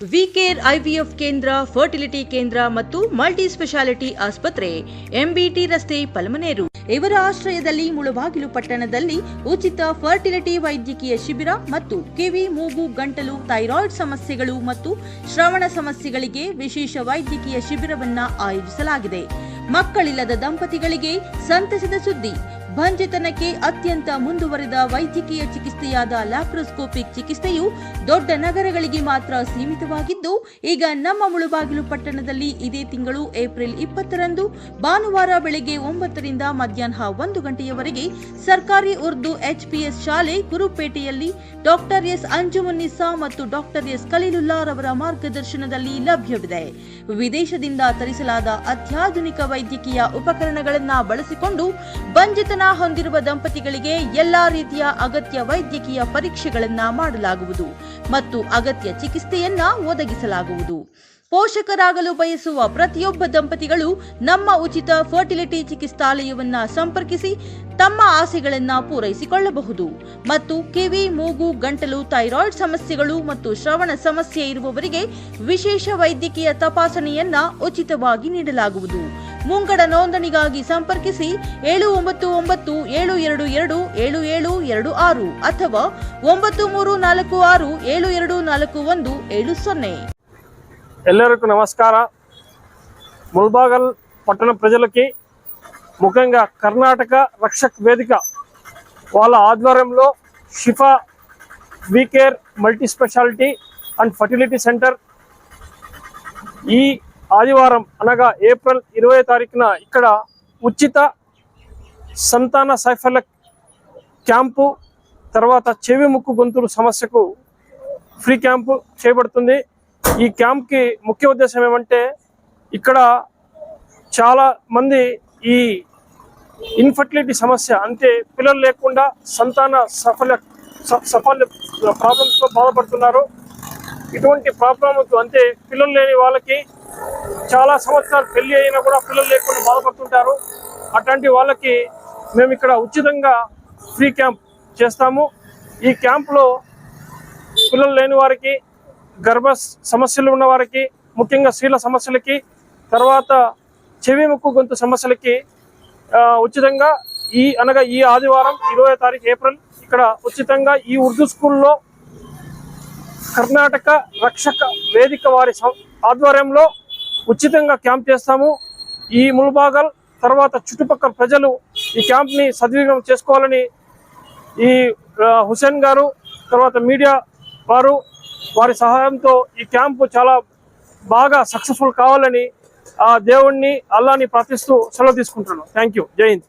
VCare IVF ಕೇಂದ್ರ, fertility ಕೇಂದ್ರ ಮತ್ತು ಮಲ್ಟಿ ಸ್ಪೆಷಾಲಿಟಿ ಆಸ್ಪತ್ರೆ, ಎಂಬಿಟಿ ರಸ್ತೆ ಪಲಮನೇರು. ಇವರ ಆಶ್ರಯದಲ್ಲಿ ಮುಳಬಾಗಿಲು ಪಟ್ಟಣದಲ್ಲಿ ಉಚಿತ ಫರ್ಟಿಲಿಟಿ ವೈದ್ಯಕೀಯ ಶಿಬಿರ ಮತ್ತು ಕಿವಿ, ಮೂಗು, ಗಂಟಲು, ಥೈರಾಯ್ಡ್ ಸಮಸ್ಯೆಗಳು ಮತ್ತು ಶ್ರವಣ ಸಮಸ್ಯೆಗಳಿಗೆ ವಿಶೇಷ ವೈದ್ಯಕೀಯ ಶಿಬಿರವನ್ನು ಆಯೋಜಿಸಲಾಗಿದೆ. ಮಕ್ಕಳಿಲ್ಲದ ದಂಪತಿಗಳಿಗೆ ಸಂತಸದ ಸುದ್ದಿ. ಬಂಜೆತನಕ್ಕೆ ಅತ್ಯಂತ ಮುಂದುವರೆದ ವೈದ್ಯಕೀಯ ಚಿಕಿತ್ಸೆಯಾದ ಲ್ಯಾಪ್ರೋಸ್ಕೋಪಿಕ್ ಚಿಕಿತ್ಸೆಯು ದೊಡ್ಡ ನಗರಗಳಿಗೆ ಮಾತ್ರ ಸೀಮಿತವಾಗಿದ್ದು, ಈಗ ನಮ್ಮ ಮುಳುಬಾಗಿಲು ಪಟ್ಟಣದಲ್ಲಿ ಇದೇ ತಿಂಗಳು ಏಪ್ರಿಲ್ ಇಪ್ಪತ್ತರಂದು ಭಾನುವಾರ ಬೆಳಗ್ಗೆ ಒಂಬತ್ತರಿಂದ ಮಧ್ಯಾಹ್ನ ಒಂದು ಗಂಟೆಯವರೆಗೆ ಸರ್ಕಾರಿ ಉರ್ದು ಎಚ್ಪಿಎಸ್ ಶಾಲೆ ಗುರುಪೇಟೆಯಲ್ಲಿ ಡಾಕ್ಟರ್ ಎಸ್ ಅಂಜುಮುನ್ನಿಸಾ ಮತ್ತು ಡಾಕ್ಟರ್ ಎಸ್ ಖಲೀಲುಲ್ಲಾರವರ ಮಾರ್ಗದರ್ಶನದಲ್ಲಿ ಲಭ್ಯವಿದೆ. ವಿದೇಶದಿಂದ ತರಿಸಲಾದ ಅತ್ಯಾಧುನಿಕ ವೈದ್ಯಕೀಯ ಉಪಕರಣಗಳನ್ನು ಬಳಸಿಕೊಂಡು ಬಂಜೆತನ ಹೊಂದಿರುವ ದಂಪತಿಗಳಿಗೆ ಎಲ್ಲಾ ರೀತಿಯ ಅಗತ್ಯ ವೈದ್ಯಕೀಯ ಪರೀಕ್ಷೆಗಳನ್ನು ಮಾಡಲಾಗುವುದು ಮತ್ತು ಅಗತ್ಯ ಚಿಕಿತ್ಸೆಯನ್ನ ಒದಗಿಸಲಾಗುವುದು. ಪೋಷಕರಾಗಲು ಬಯಸುವ ಪ್ರತಿಯೊಬ್ಬ ದಂಪತಿಗಳು ನಮ್ಮ ಉಚಿತ ಫರ್ಟಿಲಿಟಿ ಚಿಕಿತ್ಸಾಲಯವನ್ನ ಸಂಪರ್ಕಿಸಿ ತಮ್ಮ ಆಸೆಗಳನ್ನ ಪೂರೈಸಿಕೊಳ್ಳಬಹುದು. ಮತ್ತು ಕಿವಿ, ಮೂಗು, ಗಂಟಲು, ಥೈರಾಯ್ಡ್ ಸಮಸ್ಯೆಗಳು ಮತ್ತು ಶ್ರವಣ ಸಮಸ್ಯೆ ಇರುವವರಿಗೆ ವಿಶೇಷ ವೈದ್ಯಕೀಯ ತಪಾಸಣೆಯನ್ನ ಉಚಿತವಾಗಿ ನೀಡಲಾಗುವುದು. ಮುಂಗಡ ನೋಂದಣಿಗಾಗಿ ಸಂಪರ್ಕಿಸಿ ಏಳು ಒಂಬತ್ತು ಒಂಬತ್ತು ಏಳು ಎರಡು ಎರಡು ಏಳು ಏಳು ಎರಡು ಆರು ಅಥವಾ ಒಂಬತ್ತು ಮೂರು ನಾಲ್ಕು ಆರು ಏಳು ಎರಡು ನಾಲ್ಕು ಒಂದು ఏడు సొన్నే ఎల్లరికూ నమస్కార ముల్బాగల్ పట్టణ ప్రజలకి ముఖ్యంగా కర్ణాటక రక్షక్ వేదిక వాళ్ళ ఆధ్వర్యంలో Shifa WeCare multi speciality and fertility centre ఈ ఆదివారం అనగా ఏప్రిల్ ఇరవై తారీఖున ఇక్కడ ఉచిత సంతాన సైఫల్య క్యాంపు తర్వాత చెవి ముక్కు గొంతులు సమస్యకు ఫ్రీ క్యాంపు చేయబడుతుంది ఈ క్యాంప్కి ముఖ్య ఉద్దేశం ఏమంటే ఇక్కడ చాలా మంది ఈ ఇన్ఫర్టిలిటీ సమస్య అంటే పిల్లలు లేకుండా సంతాన సఫల స- సఫల ప్రాబ్లమ్స్తో బాధపడుతున్నారు. ఇటువంటి ప్రాబ్లమ్స్ అంటే పిల్లలు లేని వాళ్ళకి చాలా సంవత్సరాలు పెళ్ళి అయినా కూడా పిల్లలు లేకుండా బాధపడుతుంటారు. అట్లాంటి వాళ్ళకి మేము ఇక్కడ ఉచితంగా ఫ్రీ క్యాంప్ చేస్తాము. ఈ క్యాంప్లో పిల్లలు లేని వారికి గర్భ సమస్యలు ఉన్న వారికి ముఖ్యంగా స్త్రీల సమస్యలకి తర్వాత చెవి ముక్కు గొంతు సమస్యలకి ఉచితంగా ఈ అనగా ఈ ఆదివారం ఇరవై తారీఖు ఏప్రిల్ ఇక్కడ ఉచితంగా ఈ ఉర్దూ స్కూల్లో కర్ణాటక రక్షక వేదిక వారి సం- ఆధ్వర్యంలో ఉచితంగా క్యాంప్ చేస్తాము. ఈ ముల్బాగల్ తర్వాత చుట్టుపక్కల ప్రజలు ఈ క్యాంప్ని సద్వినియోగం చేసుకోవాలని ఈ హుసేన్ గారు తర్వాత మీడియా వారు వారి సహాయంతో ఈ క్యాంపు చాలా బాగా సక్సెస్ఫుల్ కావాలని ఆ దేవుణ్ణి అల్లాని ప్రార్థిస్తూ సెలవు తీసుకుంటున్నాను. Thank you. జై హింద్.